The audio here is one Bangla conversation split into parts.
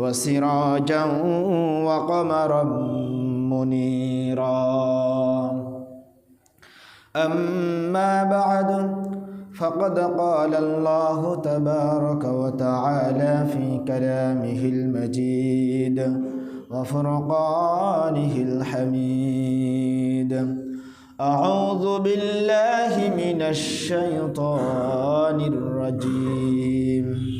وسراجا وقمرا منيرا. أما بعد فقد قال الله تبارك وتعالى في كلامه المجيد وفرقانه الحميد. أعوذ بالله من الشيطان الرجيم.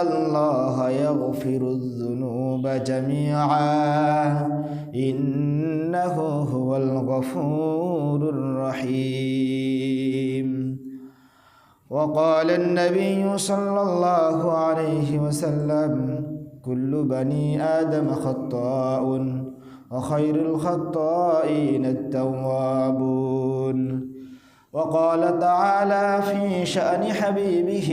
ان الله يغفر الذنوب جميعا. انه هو الغفور الرحيم. وقال النبي صلى الله عليه وسلم كل بني آدم خطاء وخير الخطائين التوابون. وقال تعالى في شأن حبيبه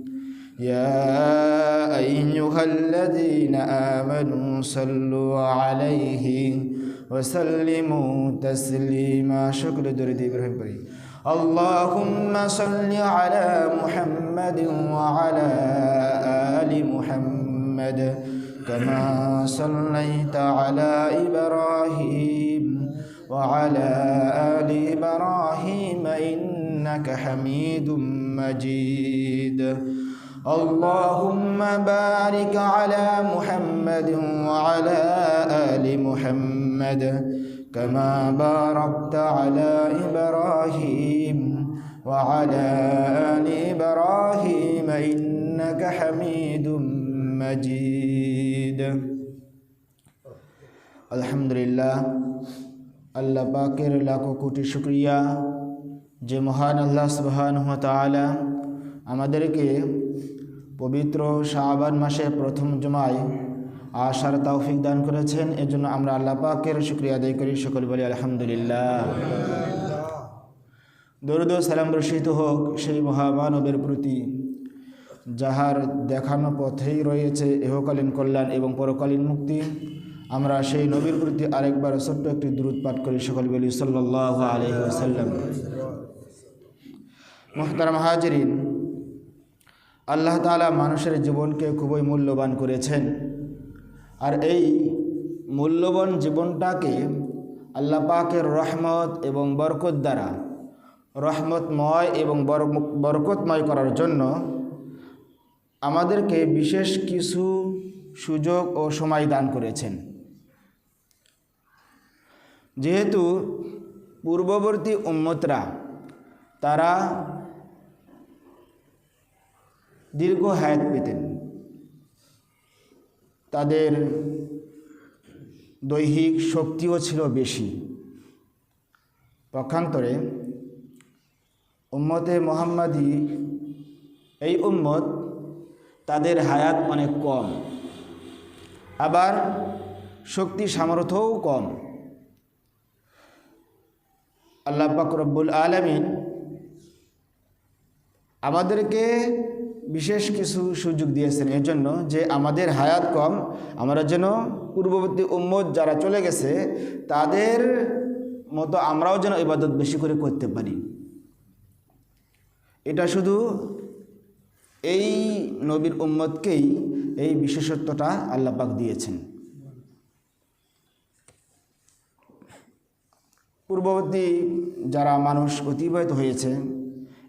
يا أيها الذين آمنوا صلوا عليه وسلموا تسليما. شكر درد إبراهيم بري. اللهم صل على محمد وعلى آل محمد كما صليت على إبراهيم وعلى آل إبراهيم إنك حميد مجيد. اللهم بارك على محمد وعلى آل محمد كما باركت على إبراهيم وعلى آل إبراهيم إنك حميد مجيد الحمد لله আল্লাহ পাকের লাখো কোটি শুক্রিয়া যে মহান আল্লাহ সুবহান তাআলা আমাদেরকে পবিত্র শাহবান মাসে প্রথম জমায় আশার তৌফিক দান করেছেন। এজন্য আমরা আল্লাহ পাকের শুক্রিয়া আদায় করি। সকল বলি আলহামদুলিল্লাহ। দরুদ সালাম রশিদ হোক সেই মহামানবের প্রতি, যাহার দেখানো পথেই রয়েছে এহকালীন কল্যাণ এবং পরকালীন মুক্তি। আমরা সেই নবীর প্রতি আরেকবার ছোট্ট একটি দূরত পাঠ করি। সকল বলি সাল্লাহ আলহিহাসাল্লাম মোহতারাম হাজরিন আল্লাহ তালা মানুষের জীবনকে খুবই মূল্যবান করেছেন। আর এই মূল্যবান জীবনটাকে আল্লাহ পাকের রহমত এবং বরকত দ্বারা, রহমতময় এবং বরকতময় করার জন্য আমাদেরকে বিশেষ কিছু সুযোগ ও সময় দান করেছেন। যেহেতু পূর্ববর্তী উম্মতরা, তারা দীর্ঘ হায়াত পেতেন। তাদের দৈহিক শক্তিও ছিল বেশি। পক্ষান্তরে উম্মতে মোহাম্মদী, এই উম্মত তাদের হায়াত অনেক কম। আবার শক্তি সামর্থ্যও কম। আল্লাহ পাক রব্বুল আলমিন আমাদেরকে বিশেষ কিছু সুযোগ দিয়েছেন। এর জন্য যে আমাদের হায়াত কম, আমরা যেন পূর্ববর্তী উম্মত যারা চলে গেছে, তাদের মতো আমরাও যেন ইবাদত বেশি করে করতে পারি। এটা শুধু এই নবীর উম্মতকেই, এই বিশেষত্বটা আল্লাহ পাক দিয়েছেন। পূর্ববর্তী যারা মানুষ অতিবাহিত হয়েছে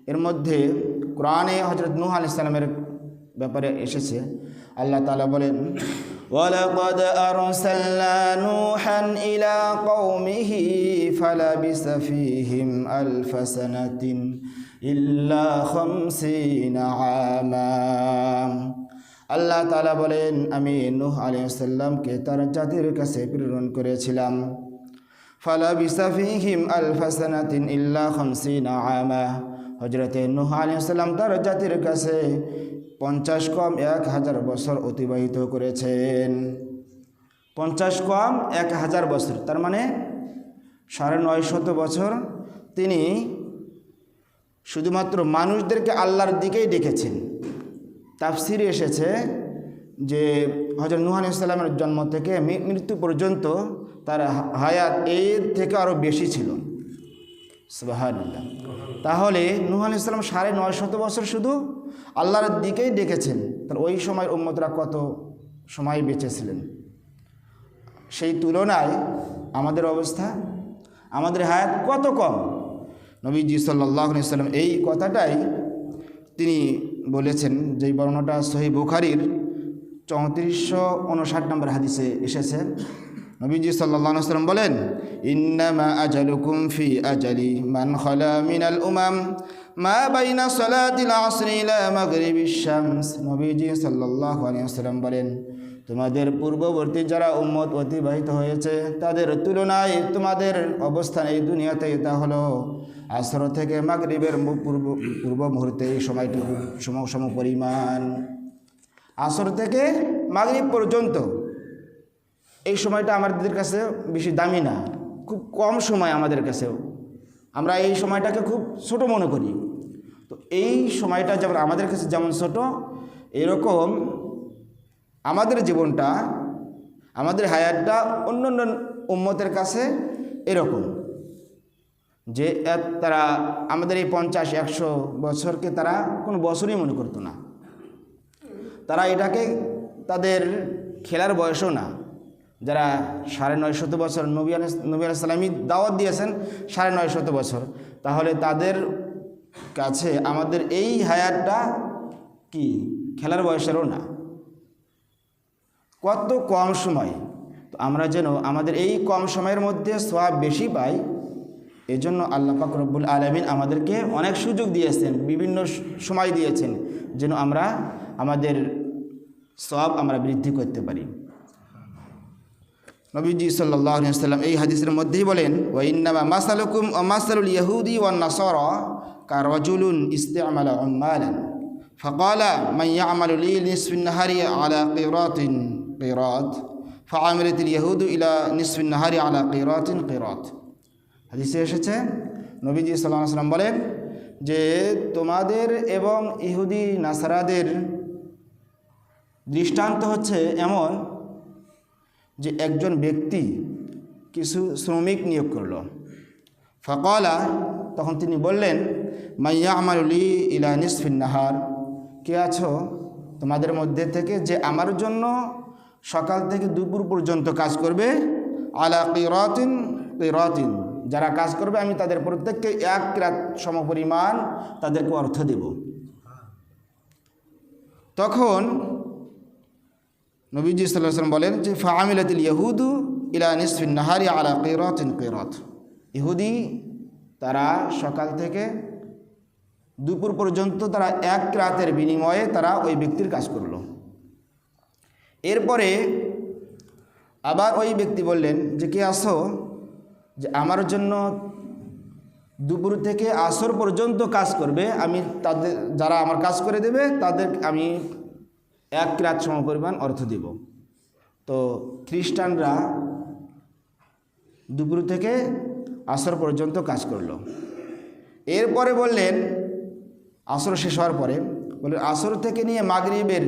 এর মধ্যে কোরআনে হজরত নুহ আল ইসলামের ব্যাপারে এসেছে আল্লাহ তালা বলেন ولقد أرسلنا نوحا إلى قومه فلبث فيهم ألف سنة إلا خمسين عاما আল্লাহ তালা বলেন আমি নূহ আলাইসাল্লামকে তার জাতির কাছে প্রেরণ করেছিলাম ফালা বিসাফিহিম আলফাসানাতিন ইল্লা খমসিনা আমা হজরতে নুহ আলাইসাল্লাম তার জাতির কাছে পঞ্চাশ কম এক হাজার বছর অতিবাহিত করেছেন। পঞ্চাশ কম এক হাজার বছর, তার মানে সাড়ে নয় শত বছর তিনি শুধুমাত্র মানুষদেরকে আল্লাহর দিকেই ডেকেছেন তাফসিরে এসেছে যে হজরত নুহান ইসলামের জন্ম থেকে মৃত্যু পর্যন্ত তার হায়াত এর থেকে আরও বেশি ছিল। সুবাহান্লাহ তাহলে নুহান ইসলাম সাড়ে নয় শত বছর শুধু আল্লাহর দিকেই ডেকেছেন তার ওই সময় উম্মতরা কত সময় বেঁচেছিলেন? সেই তুলনায় আমাদের অবস্থা, আমাদের হায়াত কত কম? নবীজি সাল্লাহ এই কথাটাই তিনি বলেছেন যে বর্ণটা সহি বুখারির চৌত্রিশশো উনষাট নম্বর হাদিসে এসেছে। নবীজি সাল্লাহ সাল্লাম বলেন, ইন্নামা আজালুকুম ফি আজালি মান খলা মিনাল উমাম, মা বাইনা সলাতিল আসরি ইলা মাগরিবিশ শামস। নবীজি সাল্লাল্লাহু আলাইহি ওয়াসাল্লাম বলেন, তোমাদের পূর্ববর্তী যারা উম্মত অতিবাহিত হয়েছে, তাদের তুলনায় তোমাদের অবস্থান এই দুনিয়াতে তা হলো আসর থেকে মাগরিবের পূর্ব পূর্ব মুহূর্তে এই সময়টুকু সম সম পরিমাণ আসর থেকে মাগরিব পর্যন্ত এই সময়টা আমাদের কাছে বেশি দামি না, খুব কম সময় আমাদের কাছেও। আমরা এই সময়টাকে খুব ছোট মনে করি। তো এই সময়টা যেমন আমাদের কাছে যেমন ছোট, এরকম আমাদের জীবনটা, আমাদের হায়াতটা অন্য অন্য উম্মতের কাছে এরকম যে তারা আমাদের এই পঞ্চাশ, একশো বছরকে তারা কোনো বছরই মনে করতো না। তারা এটাকে তাদের খেলার বয়সও না। যারা সাড়ে নয় শত বছর নবী আলাহ নবী দাওয়াত দিয়েছেন, সাড়ে নয় শত বছর, তাহলে তাদের কাছে আমাদের এই হায়ারটা কি? খেলার বয়সেরও না। কত কম সময়? তো আমরা যেন আমাদের এই কম সময়ের মধ্যে সোয়াব বেশি পাই, এজন্য আল্লাহ পাক রব্বুল আলমিন আমাদেরকে অনেক সুযোগ দিয়েছেন, বিভিন্ন সময় দিয়েছেন, যেন আমরা আমাদের সব আমরা বৃদ্ধি করতে পারি। নবীজি সাল্লাহ সাল্লাম এই হাদিসের মধ্যেই বলেন ওয়াইন্নামা মাসালুকুম ও মাসালুল ইহুদি ওয়ান নাসর কারজুলুন ইস্তেমাল উম্মালান فقال من يعمل لي نصف النهار على قيراط قيراط فعملت اليهود إلى نصف النهار على قيراط قيراط হাদিসে এসেছে নবীজি সাল্লাহ সাল্লাম বলেন যে তোমাদের এবং ইহুদি নাসারাদের দৃষ্টান্ত হচ্ছে এমন যে একজন ব্যক্তি কিছু শ্রমিক নিয়োগ করল। ফকলা তখন তিনি বললেন মাইয়া আমারুলি ইলা নিসফিন নাহার। কে আছো তোমাদের মধ্যে থেকে যে আমার জন্য সকাল থেকে দুপুর পর্যন্ত কাজ করবে? আলা কিরাতিন কিরাতিন। যারা কাজ করবে আমি তাদের প্রত্যেককে এক রাত সমপরিমাণ তাদেরকে অর্থ দেব। তখন নবীজি সাল্লাম বলেন যে ফামিলাতিল ইহুদু ইলা নিসফিন নাহারি আলা কিরাতিন কিরাত। ইহুদি, তারা সকাল থেকে দুপুর পর্যন্ত তারা এক রাতের বিনিময়ে তারা ওই ব্যক্তির কাজ করল। এরপরে আবার ওই ব্যক্তি বললেন যে, কে আসো যে, আমার জন্য দুপুর থেকে আসর পর্যন্ত কাজ করবে। আমি তাদের, যারা আমার কাজ করে দেবে, তাদের, আমি এক রাত সম পরিমাণ অর্থ দেব। তো খ্রিস্টানরা দুপুর থেকে আসর পর্যন্ত কাজ করল। এরপরে বললেন, আসর শেষ হওয়ার পরে বললেন, আসর থেকে নিয়ে মাগরিবের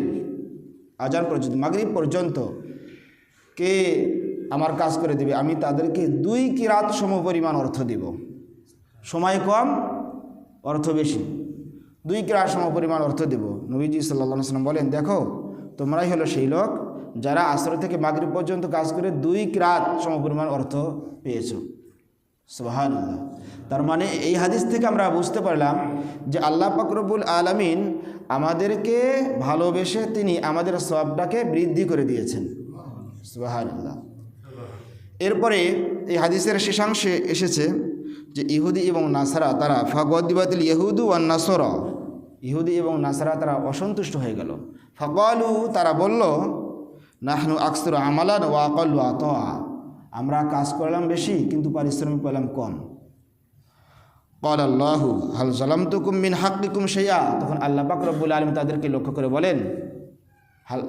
আজান পর্যন্ত, মাগরিব পর্যন্ত কে আমার কাজ করে দেবে? আমি তাদেরকে দুই কিরাত সম পরিমাণ অর্থ দিব। সময় কম, অর্থ বেশি। দুই কিরাত সম পরিমাণ অর্থ দেব। নবীজি সাল্লা সাল্লাম বলেন, দেখো, তোমরাই হলো সেই লোক যারা আসর থেকে মাগরিব পর্যন্ত কাজ করে দুই কিরাত সম পরিমাণ অর্থ পেয়েছ। সুবাহান তার মানে এই হাদিস থেকে আমরা বুঝতে পারলাম যে আল্লাহ পাকরবুল আলমিন আমাদেরকে ভালোবেসে তিনি আমাদের সবটাকে বৃদ্ধি করে দিয়েছেন। সুবাহান এরপরে এই হাদিসের শেষাংশে এসেছে যে ইহুদি এবং নাসারা, তারা ফাগদিবাতিল ইহুদু ওয়ান নাসর ইহুদি এবং নাসারা তারা অসন্তুষ্ট হয়ে গেল। ফকালু তারা বলল, নাহনু আকসর আমালান ওয়াকল ওয়া আমরা কাজ করলাম বেশি, কিন্তু পারিশ্রমিক পেলাম কম। কল আল্লাহু হাল জালাম তুকুম মিন হাকিকুম সেইয়া তখন আল্লাহ পাক রব্বুল আলম তাদেরকে লক্ষ্য করে বলেন, হাল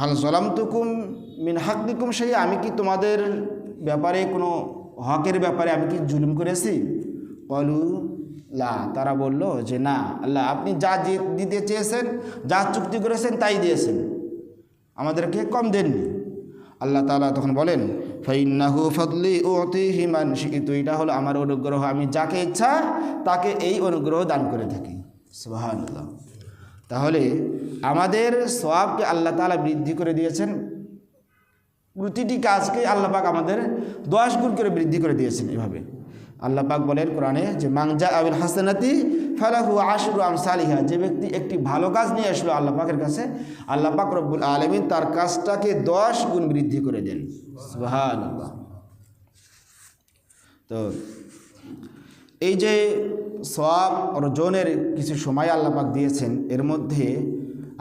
হাল জলাম তুকুম মিন হাকিকুম সেইয়া আমি কি তোমাদের ব্যাপারে কোনো হকের ব্যাপারে আমি কি জুলুম করেছি? কলু লা, তারা বলল যে না, আল্লাহ, আপনি যা দিতে চেয়েছেন, যা চুক্তি করেছেন, তাই দিয়েছেন। আমাদেরকে কম দেননি। আল্লাহ তাআলা তখন বলেন, ফাইন্নাহু ফদলি উতিহি হিমান শিইতু এটা হলো আমার অনুগ্রহ, আমি যাকে ইচ্ছা তাকে এই অনুগ্রহ দান করে থাকি। সুবহানাল্লাহ। তাহলে আমাদের সওয়াবকে আল্লাহ তাআলা বৃদ্ধি করে দিয়েছেন। প্রতিটি কাজকে আল্লাহ পাক আমাদের দশ গুণ করে বৃদ্ধি করে দিয়েছেন এভাবে। আল্লাহ পাক বলেন কোরআনে যে মাংজা আবিল হাসানাতি ফালাহু আশরু আম সালিহা যে ব্যক্তি একটি ভালো কাজ নিয়ে আসলো আল্লাহ পাকের কাছে, আল্লাহ পাক রব্বুল আলমিন তার কাজটাকে দশ গুণ বৃদ্ধি করে দেন। সুবহানাল্লাহ। তো এই যে সব অর্জনের কিছু সময় আল্লাহ পাক দিয়েছেন, এর মধ্যে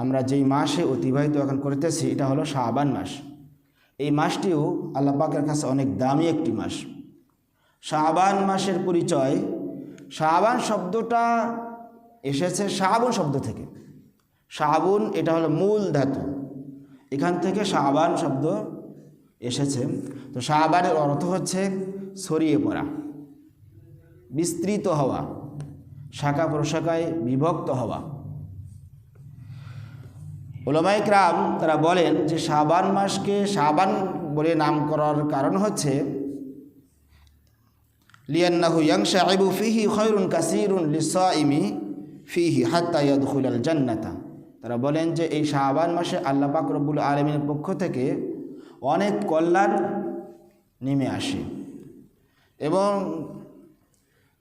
আমরা যেই মাসে অতিবাহিত এখন করতেছি, এটা হলো শাবান মাস। এই মাসটিও আল্লাহ পাকের কাছে অনেক দামি একটি মাস। শাবান মাসের পরিচয়, শাবান শব্দটা এসেছে শাহাবুন শব্দ থেকে। শাহাবুন এটা হলো মূল ধাতু। এখান থেকে শাবান শব্দ এসেছে। তো শাবানের অর্থ হচ্ছে ছড়িয়ে পড়া, বিস্তৃত হওয়া, শাখা প্রশাখায় বিভক্ত হওয়া। ওলামাই ক্রাম তারা বলেন যে শাবান মাসকে শাবান বলে নাম করার কারণ হচ্ছে লিয়ান্নাহু ইয়াংশাইবু ফিহি খৈরুন কাসিরুন লিসাইমি ফিহি হাত্তা ইয়াদখুলাল জান্নাতা। তারা বলেন যে এই শাবান মাসে আল্লাহ পাক রব্বুল আলমিনের পক্ষ থেকে অনেক কল্যাণ নেমে আসে। এবং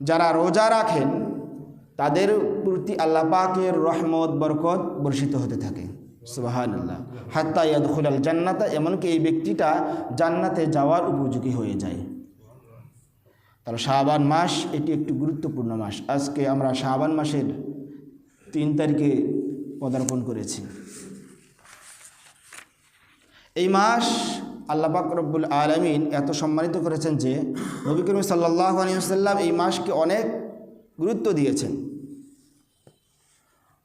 যারা রোজা রাখেন, তাদের প্রতি আল্লাহ পাকের রহমত, বরকত বর্ষিত হতে থাকে। সুবাহান হাত্তা ইয়াদখুলাল জান্নাতা, এমনকি এই ব্যক্তিটা জান্নাতে যাওয়ার উপযোগী হয়ে যায়। তাহলে শাবান মাস এটি একটি গুরুত্বপূর্ণ মাস। আজকে আমরা শাবান মাসের তিন তারিখে পদার্পণ করেছি। এই মাস আল্লাহ পাক রব্বুল আলমিন এত সম্মানিত করেছেন যে নবী করিম সাল্লাহ আলিয়াল্লাম এই মাসকে অনেক গুরুত্ব দিয়েছেন।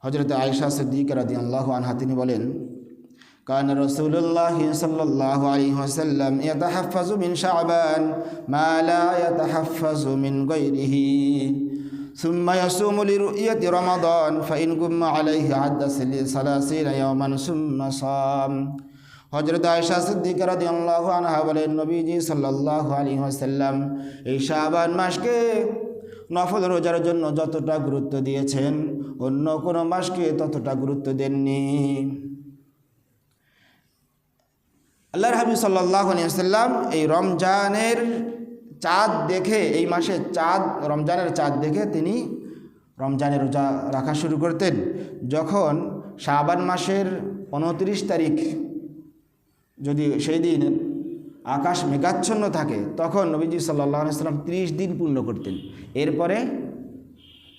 হজরত আয়সা সিদ্দিক রাদি আল্লাহ আনহা তিনি বলেন কান রসুল্লাহ সাল্লাহ আলী ওসাল্লাম يتحفظ من شعبان ما لا يتحفظ من غيره ثم يصوم لرؤية رمضان فإن قم عليه عد ثلاثين يوما ثم صام হজরত আয়সা সিদ্দিক রাদিয়াল্লাহু আনহা বলেন নবীজি সাল্লাল্লাহু আলাইহি ওয়াসাল্লাম এই শাবান মাসকে নফল রোজার জন্য যতটা গুরুত্ব দিয়েছেন অন্য কোনো মাসকে ততটা গুরুত্ব দেননি আল্লাহর হাবিব সাল্লাহ সাল্লাম এই রমজানের চাঁদ দেখে, এই মাসে চাঁদ, রমজানের চাঁদ দেখে তিনি রমজানের রোজা রাখা শুরু করতেন। যখন শাবান মাসের উনত্রিশ তারিখ, যদি সেই দিন আকাশ মেঘাচ্ছন্ন থাকে, তখন নবীজি সাল্লাহ সাল্লাম ত্রিশ দিন পূর্ণ করতেন। এরপরে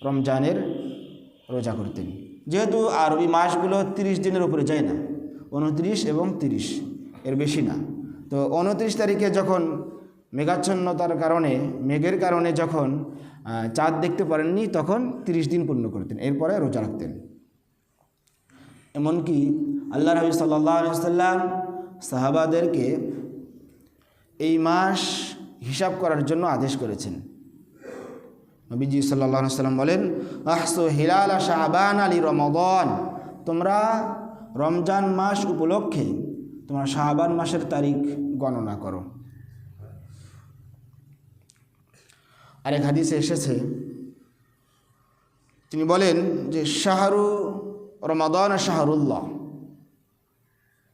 রমজানের রোজা করতেন। যেহেতু আরবি মাসগুলো তিরিশ দিনের উপরে যায় না, উনত্রিশ এবং তিরিশ। এর বেশি না। তো উনত্রিশ তারিখে যখন মেঘাচ্ছন্নতার কারণে, মেঘের কারণে যখন চাঁদ দেখতে পারেননি, তখন তিরিশ দিন পূর্ণ করতেন এরপরে রোজা রাখতেন। এমনকি আল্লাহ রবি সাল্লাম সাহাবাদেরকে এই মাস হিসাব করার জন্য আদেশ করেছেন। নবীজি সাল্লাহ সাল্লাম বলেন, আহসো হিলাল শাহবান আলী রমদন। তোমরা রমজান মাস উপলক্ষে তোমরা শাহবান মাসের তারিখ গণনা করো। আরেক হাদিসে এসেছে, তিনি বলেন যে শাহরু রমাদান শাহরুল্লাহ।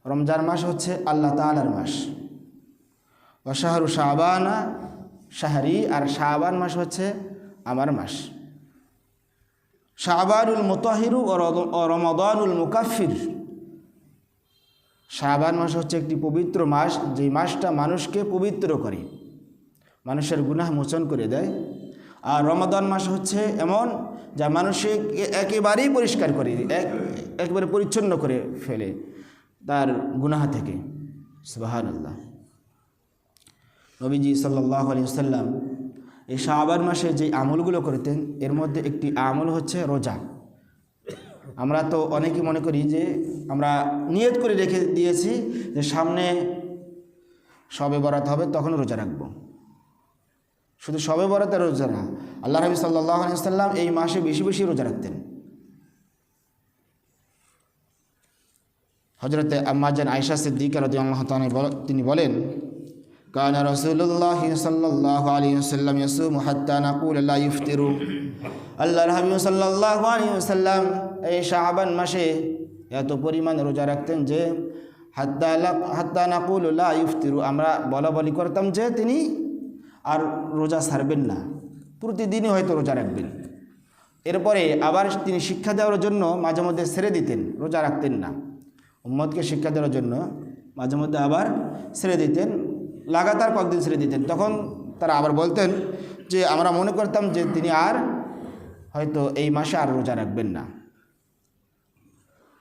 রমজান মাস হচ্ছে আল্লাহ তালার মাস। ও শাহরু শাহবানা শাহরি আর শাহবান মাস হচ্ছে আমার মাস। শাহবানুল মুতাহিরু ও রমাদানুল মুকাফির। শাহবান মাস হচ্ছে একটি পবিত্র মাস, যেই মাসটা মানুষকে পবিত্র করে, মানুষের গুনাহ মোচন করে দেয়। আর রমাদান মাস হচ্ছে এমন যা মানুষকে একেবারেই পরিষ্কার করে, এক, একেবারে পরিচ্ছন্ন করে ফেলে তার গুনাহ থেকে। সুবাহান আল্লাহ নবীজি সাল্লাহ আলী সাল্লাম এই শাহবান মাসে যে আমলগুলো করতেন, এর মধ্যে একটি আমল হচ্ছে রোজা। আমরা তো অনেকেই মনে করি যে আমরা নিয়ত করে রেখে দিয়েছি যে সামনে সবে বরাত হবে তখন রোজা রাখব। শুধু সবে বরাতে রোজা না আল্লাহ নবী সাল্লাহ এই মাসে বেশি বেশি রোজা রাখতেন। হজরতে আম্মাজান আয়সা সিদ্দিক রদি আল্লাহ তিনি বলেন, কান রসুল্লাহ সাল্লাহ আলী সাল্লাম ইয়াসুম হাত্তা নাকুল আল্লাহ ইফতিরু। আল্লাহ হাবিব সাল্লাহ আলী সাল্লাম এই শাহবান মাসে এত পরিমাণ রোজা রাখতেন যে হাত্তা হাত্তা নাকুল আল্লাহ ইফতিরু। আমরা বলা বলি করতাম যে তিনি আর রোজা ছাড়বেন না। প্রতিদিনই হয়তো রোজা রাখবেন। এরপরে আবার তিনি শিক্ষা দেওয়ার জন্য মাঝে মধ্যে ছেড়ে দিতেন, রোজা রাখতেন না। উম্মদকে শিক্ষা দেওয়ার জন্য মাঝে মধ্যে আবার ছেড়ে দিতেন, লাগাতার কয়েকদিন ছেড়ে দিতেন। তখন তারা আবার বলতেন যে, আমরা মনে করতাম যে তিনি আর হয়তো এই মাসে আর রোজা রাখবেন না।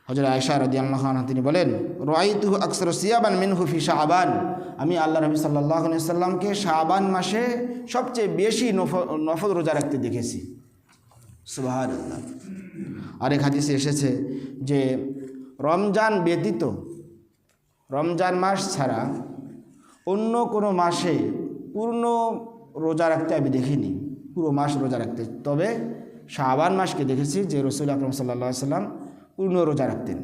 হজর আয়সা রদিয়াল্লাহ তিনি বলেন রোয়াইতু আকসর সিয়াবান মিনহু ফি শাহবান আমি আল্লাহ নবী সাল্লাহ সাল্লামকে শাহবান মাসে সবচেয়ে বেশি নফল রোজা রাখতে দেখেছি। সুবাহার আরেক হাদিসে এসেছে যে, রমজান ব্যতীত, রমজান মাস ছাড়া অন্য কোনো মাসে পূর্ণ রোজা রাখতে আমি দেখিনি। পুরো মাস রোজা রাখতে। তবে শাহবান মাসকে দেখেছি যে রসুল আকরম সাল্লা সাল্লাম পূর্ণ রোজা রাখতেন।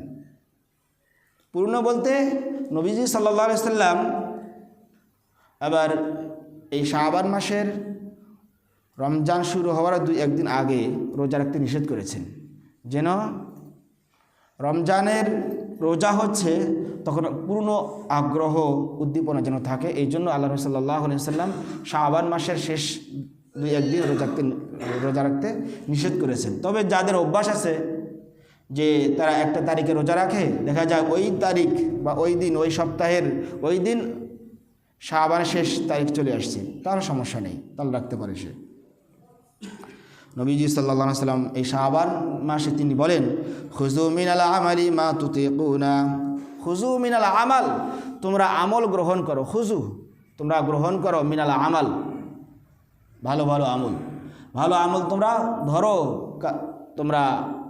পূর্ণ বলতে নবীজি সাল্লা সাল্লাম আবার এই শাহবান মাসের রমজান শুরু হওয়ার দুই একদিন আগে রোজা রাখতে নিষেধ করেছেন। যেন রমজানের রোজা হচ্ছে তখন পূর্ণ আগ্রহ উদ্দীপনা যেন থাকে, এই জন্য আল্লাহ সাল্লাহ সাল্লাম শাহবান মাসের শেষ দুই একদিন রোজা রাখতে রোজা রাখতে নিষেধ করেছেন। তবে যাদের অভ্যাস আছে যে তারা একটা তারিখে রোজা রাখে, দেখা যায় ওই তারিখ বা ওই দিন, ওই সপ্তাহের ওই দিন শাহবানের শেষ তারিখ চলে আসছে তার সমস্যা নেই তাহলে রাখতে পারে সে। নবীজি সাল্লা সাল্লাম এই শাহবান মাসে তিনি বলেন খুজু মিনাল আমালি মা তুতে কুনা খুজু মিনাল আমাল, তোমরা আমল গ্রহণ করো খুজু তোমরা গ্রহণ করো মিনাল আমাল। ভালো ভালো আমল ভালো আমল তোমরা ধরো তোমরা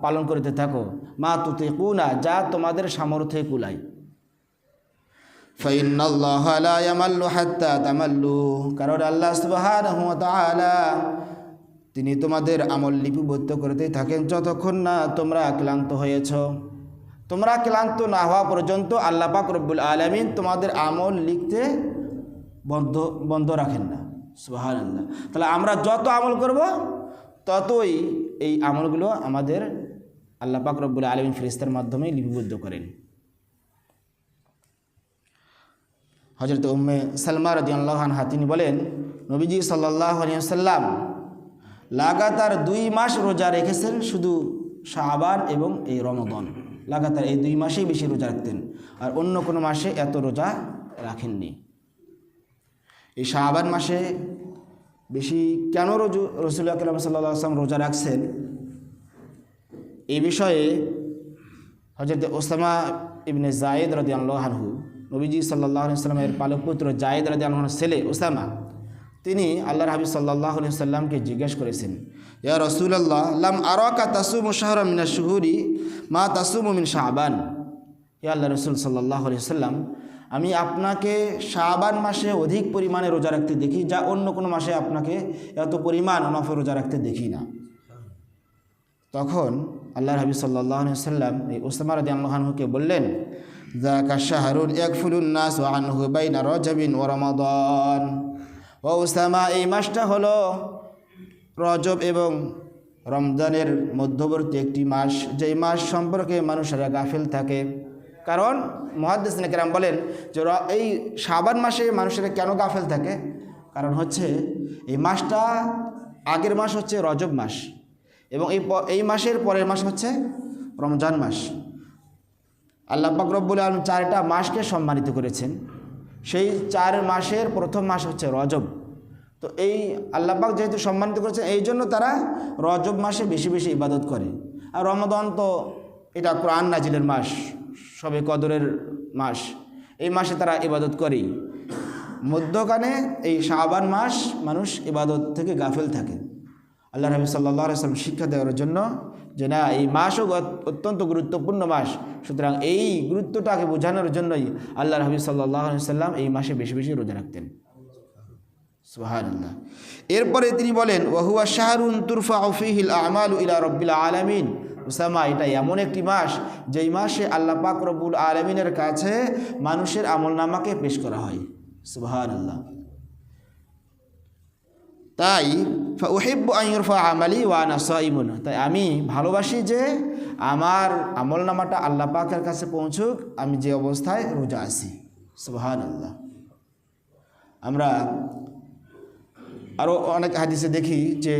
পালন করতে থাকো। মা তুতে কুনা যা তোমাদের সামর্থ্যে কুলাই কারণ আল্লাহ তিনি তোমাদের আমল লিপিবদ্ধ করতেই থাকেন যতক্ষণ না তোমরা ক্লান্ত হয়েছ। তোমরা ক্লান্ত না হওয়া পর্যন্ত আল্লাহ পাক রব্বুল আলমিন তোমাদের আমল লিখতে বন্ধ বন্ধ রাখেন না। সুহান আল্লাহ তাহলে আমরা যত আমল করব, ততই এই আমলগুলো আমাদের আল্লাহ পাক রব্বুল আলমিন ফিরিস্তার মাধ্যমে লিপিবদ্ধ করেন। হজরত উম্মে সালমা রদিয়াল্লাহানহা তিনি বলেন, নবীজি সাল্লাহ সাল্লাম লাগাতার দুই মাস রোজা রেখেছেন শুধু শাহবান এবং এই রমদন লাগাতার এই দুই মাসেই বেশি রোজা রাখতেন, আর অন্য কোনো মাসে এত রোজা রাখেননি। এই শাহবান মাসে বেশি কেন রোজু রসুল আকরাম সাল্লা আসলাম রোজা রাখছেন? এই বিষয়ে হজরত ওসামা ইবনে জায়েদ রদি আল্লাহানহু নবীজি সাল্লাহ সাল্লামের পালক পুত্র জায়েদ রাজি আলহান ছেলে ওসামা, তিনি আল্লাহ হাবিব সাল্লাহ সাল্লামকে জিজ্ঞেস করেছেন, ইয়া রসুল্লাহ লাম আরকা তাসুম শাহর মিনা শুহুরি মা তাসুম মিন শাহবান ইয়া আল্লাহ রসুল সাল্লাহ সাল্লাম আমি আপনাকে শাবান মাসে অধিক পরিমাণে রোজা রাখতে দেখি, যা অন্য কোনো মাসে আপনাকে এত পরিমাণ নফল রোজা রাখতে দেখি না। তখন আল্লাহ সাল্লাহ সাল্লাম এই ওসামা রাদি আল্লাহানহুকে বললেন এই মাসটা হলো রজব এবং রমজানের মধ্যবর্তী একটি মাস। যেই মাস সম্পর্কে মানুষেরা গাফিল থাকে। কারণ মহাদ্দেশ কেরাম বলেন যে এই সাবান মাসে মানুষেরা কেন গাফেল থাকে? কারণ হচ্ছে, এই মাসটা আগের মাস হচ্ছে রজব মাস। এবং এই এই মাসের পরের মাস হচ্ছে রমজান মাস। আল্লাহ পাক রব্বুল আলম চারটা মাসকে সম্মানিত করেছেন। সেই চার মাসের প্রথম মাস হচ্ছে রজব। তো এই আল্লাহ পাক যেহেতু সম্মানিত করেছেন, এই জন্য তারা রজব মাসে বেশি বেশি ইবাদত করে। আর রমদান তো এটা কোরআন নাজিলের মাস, সবে কদরের মাস। এই মাসে তারা ইবাদত করেই। মধ্যখানে এই শাবান মাস মানুষ ইবাদত থেকে গাফেল থাকে। আল্লাহ নবী সাল্লাহ সাল্লাম শিক্ষা দেওয়ার জন্য যে না, এই মাসও অত্যন্ত গুরুত্বপূর্ণ মাস। সুতরাং এই গুরুত্বটাকে বোঝানোর জন্যই আল্লাহ নবী সাল্লাহ সাল্লাম এই মাসে বেশি বেশি রোজা রাখতেন। সুবহানাল্লাহ। এরপরে তিনি বলেন ওহুয়া শাহরুন তুরফা ফিহিল আমাল ইলা রব্বিল আলামিন। উসামা, এটা এমন একটি মাস, যেই মাসে আল্লাহ পাক রব্বুল আলমিনের কাছে মানুষের আমল নামাকে পেশ করা হয়। সুবহানাল্লাহ। তাই ওহেব্ব আইরফা আমালি ওয়ানা সাইমুন। তাই আমি ভালোবাসি যে আমার আমল নামাটা আল্লাহ পাকের কাছে পৌঁছুক, আমি যে অবস্থায় রোজা আছি। সুবহান আল্লাহ আমরা আরও অনেক হাদিসে দেখি যে,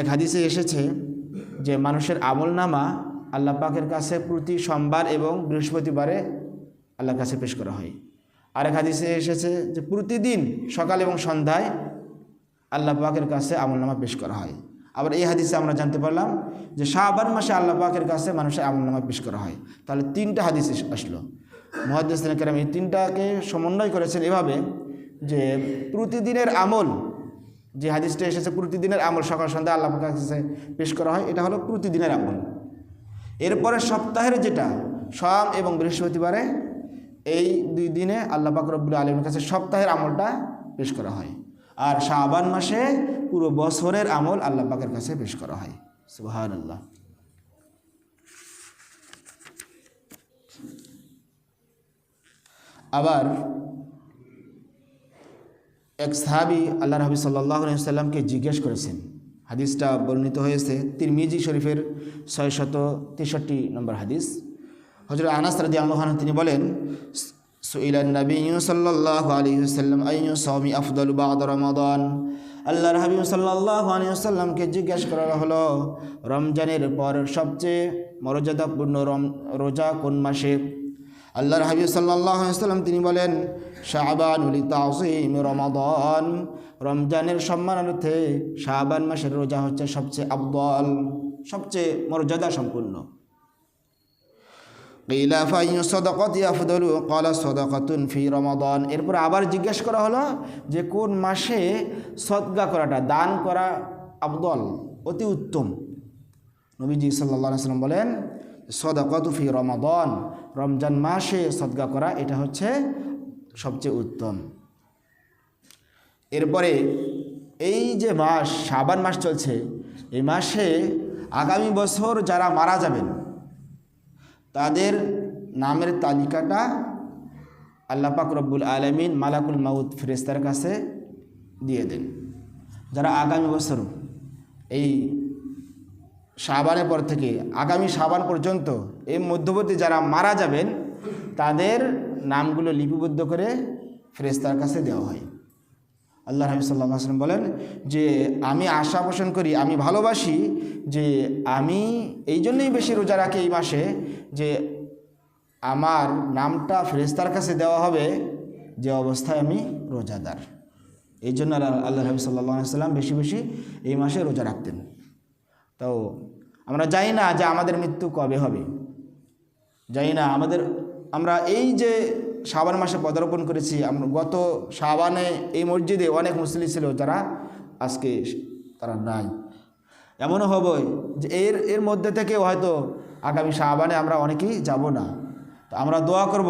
এক হাদিসে এসেছে যে মানুষের আমল নামা আল্লাহ পাকের কাছে প্রতি সোমবার এবং বৃহস্পতিবারে আল্লাহর কাছে পেশ করা হয়। আরেক হাদিসে এসেছে যে প্রতিদিন সকাল এবং সন্ধ্যায় আল্লাহ পাকের কাছে আমলনামা পেশ করা হয়। আবার এই হাদিসে আমরা জানতে পারলাম যে শাহবান মাসে আল্লাহ পাকের কাছে মানুষের আমলনামা পেশ করা হয়। তাহলে তিনটা হাদিস আসলো। মহাদিস কেরাম এই তিনটাকে সমন্বয় করেছেন এভাবে যে প্রতিদিনের আমল, যে হাদিসটা এসেছে প্রতিদিনের আমল, সকাল, সন্ধ্যা আল্লাহ পাকের কাছে পেশ করা হয়, এটা হলো প্রতিদিনের আমল। এরপরে সপ্তাহের যেটা সোম এবং বৃহস্পতিবারে এই দুই দিনে আল্লাহ পাক রব্বুল আলমের কাছে সপ্তাহের আমলটা পেশ করা হয়। আর শাবান মাসে পুরো বছরের আমল আল্লাহ পাকের কাছে পেশ করা হয়। সুবাহান আল্লাহ আবার এক সাহাবি আল্লাহ রবি সাল্লাহ জিজ্ঞেস করেছেন। হাদিসটা বর্ণিত হয়েছে তিরমিজি শরীফের ছয় শত তেষট্টি নম্বর হাদিস। হজরত আনাস রাদি আল্লাহান তিনি বলেন সুইলান নবী সাল্লাহ আলী সাল্লাম আইন সৌমি আফদল বাদ রমাদান আল্লাহর হাবিব সাল্লাহ আলী সাল্লামকে জিজ্ঞেস করা হলো, রমজানের পর সবচেয়ে মর্যাদাপূর্ণ রম, রোজা কোন মাসে? আল্লাহর হাবিব সাল্লাহ সাল্লাম তিনি বলেন শাহবান উলি তাসিম রমাদান। রমজানের সম্মানার্থে শাহবান মাসের রোজা হচ্ছে সবচেয়ে আবদল, সবচেয়ে মর্যাদা সম্পূর্ণ কিলা ফাইন সদকত আফদলু কলা সদকতুন ফি রমাদান। এরপর আবার জিজ্ঞেস করা হলো যে কোন মাসে সদগা করাটা, দান করা আবদল অতি উত্তম? নবীজি সাল্লাহ সাল্লাম বলেন, সদকত ফি রমাদন, রমজান মাসে সদগা করা এটা হচ্ছে সবচেয়ে উত্তম। এরপরে এই যে মাস সাবান মাস চলছে, এই মাসে আগামী বছর যারা মারা যাবেন তাদের নামের তালিকাটা আল্লাহ পাক রব্বুল আলমিন মালাকুল মাউদ ফেরেস্তার কাছে দিয়ে দেন। যারা আগামী বছর এই সাবানের পর থেকে, আগামী সাবান পর্যন্ত এই মধ্যবর্তী যারা মারা যাবেন, তাদের নামগুলো লিপিবদ্ধ করে ফেরেস্তার কাছে দেওয়া হয়। আল্লাহ হাবিব সাল্লাহ আসলাম বলেন যে আমি আশা পোষণ করি, আমি ভালোবাসি যে আমি এই জন্যই বেশি রোজা রাখি এই মাসে যে আমার নামটা ফেরেস্তার কাছে দেওয়া হবে যে অবস্থায় আমি রোজাদার। এই জন্য আল্লাহ আল্লাহ হাবিব সাল্লাহ সাল্লাম বেশি বেশি এই মাসে রোজা রাখতেন। তো আমরা জানি না যে আমাদের মৃত্যু কবে হবে। জানি না আমাদের, আমরা এই যে শাবান মাসে পদার্পণ করেছি। আমরা গত শাবানে এই মসজিদে অনেক মুসলিম ছিল যারা আজকে তারা নাই। এমনও হবে যে এর এর মধ্যে থেকে হয়তো আগামী শাবানে আমরা অনেকেই যাব না। তো আমরা দোয়া করব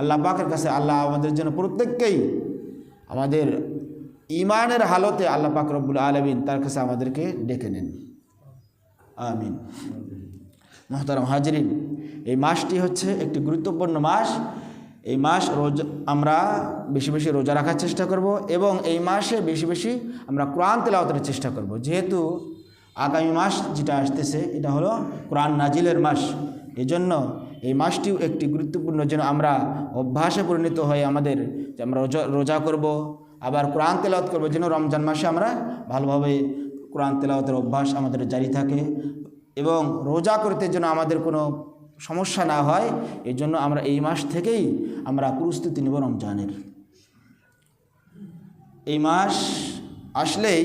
আল্লাহ পাকের কাছে, আল্লাহ আমাদের জন্য প্রত্যেককেই আমাদের ইমানের হালতে আল্লাহ পাক রব্বুল আলমিন তার কাছে আমাদেরকে ডেকে নেন। আমিন। মোহতারাম হাজরিন, এই মাসটি হচ্ছে একটি গুরুত্বপূর্ণ মাস। এই মাস রোজ আমরা বেশি বেশি রোজা রাখার চেষ্টা করব এবং এই মাসে বেশি বেশি আমরা কোরআন তেলাওয়াতের চেষ্টা করব। যেহেতু আগামী মাস যেটা আসতেছে, এটা হলো কোরআন নাজিলের মাস। এজন্য এই মাসটিও একটি গুরুত্বপূর্ণ যেন আমরা অভ্যাসে পরিণত হয়ে আমাদের যে আমরা রোজা রোজা করব, আবার কোরআন তেলাওয়াত করব, যেন রমজান মাসে আমরা ভালোভাবে কোরআন তেলাওয়াতের অভ্যাস আমাদের জারি থাকে এবং রোজা করতে যেন আমাদের কোনো সমস্যা না হয় এই জন্য আমরা এই মাস থেকেই আমরা প্রস্তুতি নেব রমজানের। এই মাস আসলেই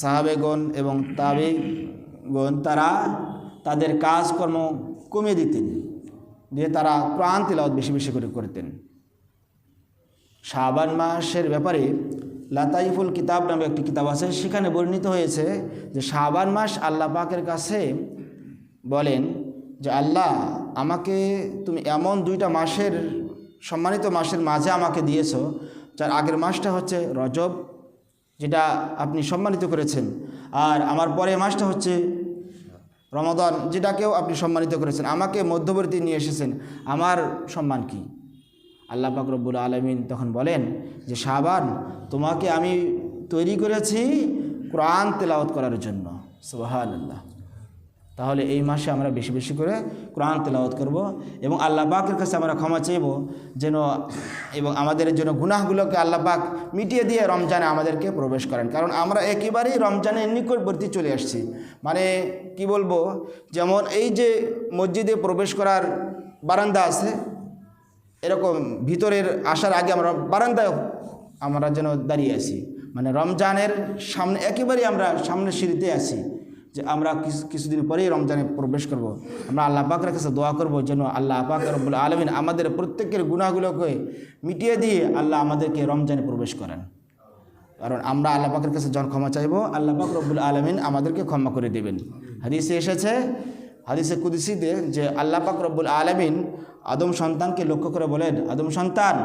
সাহাবেগণ এবং তাবেগণ তারা তাদের কাজকর্ম কমিয়ে দিতেন, দিয়ে তারা প্রাণ তেলাওয়াত বেশি বেশি করে করতেন। শাবান মাসের ব্যাপারে লাতাইফুল কিতাব নামে একটি কিতাব আছে, সেখানে বর্ণিত হয়েছে যে শাবান মাস আল্লাহ পাকের কাছে বলেন যে আল্লাহ, আমাকে তুমি এমন দুইটা মাসের, সম্মানিত মাসের মাঝে আমাকে দিয়েছ, যার আগের মাসটা হচ্ছে রজব, যেটা আপনি সম্মানিত করেছেন। আর আমার পরের মাসটা হচ্ছে রমাদান, যেটাকেও আপনি সম্মানিত করেছেন। আমাকে মধ্যবর্তী নিয়ে এসেছেন। আমার সম্মান কি? আল্লাহ পাক রব্বুল আলমিন তখন বলেন যে, শাবান, তোমাকে আমি তৈরি করেছি কোরআন তেলাওয়াত করার জন্য। সুবাহান আল্লাহ তাহলে এই মাসে আমরা বেশি বেশি করে কোরআন তেলাওয়াত করব এবং আল্লাহ পাকের কাছে আমরা ক্ষমা চাইব যেন এবং আমাদের জন্য গুনাহগুলোকে আল্লাহ পাক মিটিয়ে দিয়ে রমজানে আমাদেরকে প্রবেশ করেন। কারণ আমরা একেবারেই রমজানের নিকটবর্তী চলে আসছি। মানে কি বলব? যেমন এই যে মসজিদে প্রবেশ করার বারান্দা আছে, এরকম ভিতরের আসার আগে আমরা বারান্দায় আমরা যেন দাঁড়িয়ে আছি। মানে রমজানের সামনে একেবারেই আমরা সামনের সিঁড়িতে আছি। যে আমরা কিছু, কিছুদিন পরেই রমজানে প্রবেশ করব। আমরা আল্লাহ পাকের কাছে দোয়া করব যেন আল্লাহ পাক রব্বুল আলমিন আমাদের প্রত্যেকের গুণাগুলোকে মিটিয়ে দিয়ে আল্লাহ আমাদেরকে রমজানে প্রবেশ করেন কারণ আমরা আল্লাহ পাকের কাছে যখন ক্ষমা চাইব, আল্লাহ পাক রব্বুল আলমিন আমাদেরকে ক্ষমা করে দেবেন হাদিসে এসেছে, হাদিসে কুদিসিতে যে আল্লাহ পাক রব্বুল আলমিন আদম সন্তানকে লক্ষ্য করে বলেন, আদম সন্তান,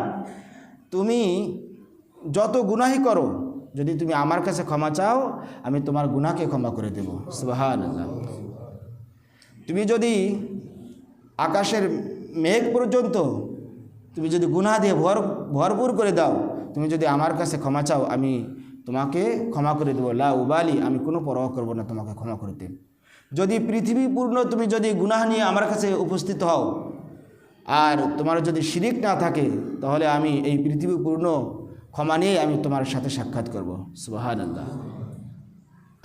তুমি যত গুনাহি করো যদি তুমি আমার কাছে ক্ষমা চাও, আমি তোমার গুনাহকে ক্ষমা করে দেব। সুবাহান তুমি যদি আকাশের মেঘ পর্যন্ত তুমি যদি গুনাহ দিয়ে ভর ভরপুর করে দাও, তুমি যদি আমার কাছে ক্ষমা চাও, আমি তোমাকে ক্ষমা করে দেবো। লা উবালি, আমি কোনো পরোয়া করব না, তোমাকে ক্ষমা করতে যদি পৃথিবী পূর্ণ তুমি যদি গুনাহ নিয়ে আমার কাছে উপস্থিত হও, আর তোমার যদি শিরিক না থাকে, তাহলে আমি এই পৃথিবী পূর্ণ ক্ষমা নিয়ে আমি তোমার সাথে সাক্ষাৎ করব। সুবাহান আল্লাহ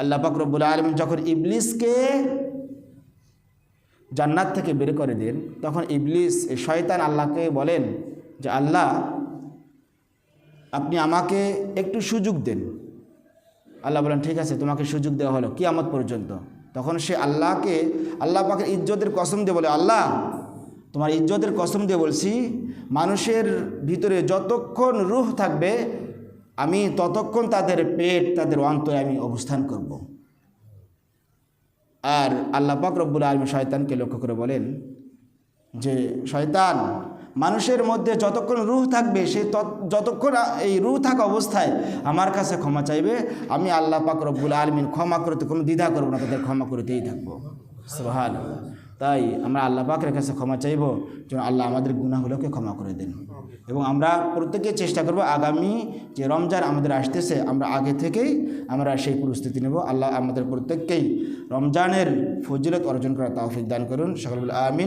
আল্লাহ পাক রব্বুল আলম যখন ইবলিসকে জান্নাত থেকে বের করে দেন, তখন ইবলিস শয়তান আল্লাহকে বলেন যে, আল্লাহ, আপনি আমাকে একটু সুযোগ দেন। আল্লাহ বলেন, ঠিক আছে, তোমাকে সুযোগ দেওয়া হলো, কিয়ামত পর্যন্ত। তখন সে আল্লাহকে, আল্লাহ পাকের ইজ্জতের কসম দিয়ে বলে, আল্লাহ তোমার ইজ্জতের কসম দিয়ে বলছি, মানুষের ভিতরে যতক্ষণ রুহ থাকবে, আমি ততক্ষণ তাদের পেট, তাদের অন্তরে আমি অবস্থান করব। আর আল্লাহ পাক রব্বুল আলম শয়তানকে লক্ষ্য করে বলেন যে, শয়তান, মানুষের মধ্যে যতক্ষণ রুহ থাকবে, সে যতক্ষণ এই রুহ থাকা অবস্থায় আমার কাছে ক্ষমা চাইবে, আমি আল্লাহ পাক রব্বুল আলমিন ক্ষমা করতে কোনো দ্বিধা করব না, তাদের ক্ষমা করতেই থাকব সোহান তাই আমরা আল্লাহ পাকের কাছে ক্ষমা চাইব, যেন আল্লাহ আমাদের গুণাগুলোকে ক্ষমা করে দেন। এবং আমরা প্রত্যেকে চেষ্টা করব আগামী যে রমজান আমাদের আসতেছে, আমরা আগে থেকেই আমরা সেই পরিস্থিতি নেব। আল্লাহ আমাদের প্রত্যেককেই রমজানের ফজিলত অর্জন করার তাওফিক দান করুন। সকল আমিন।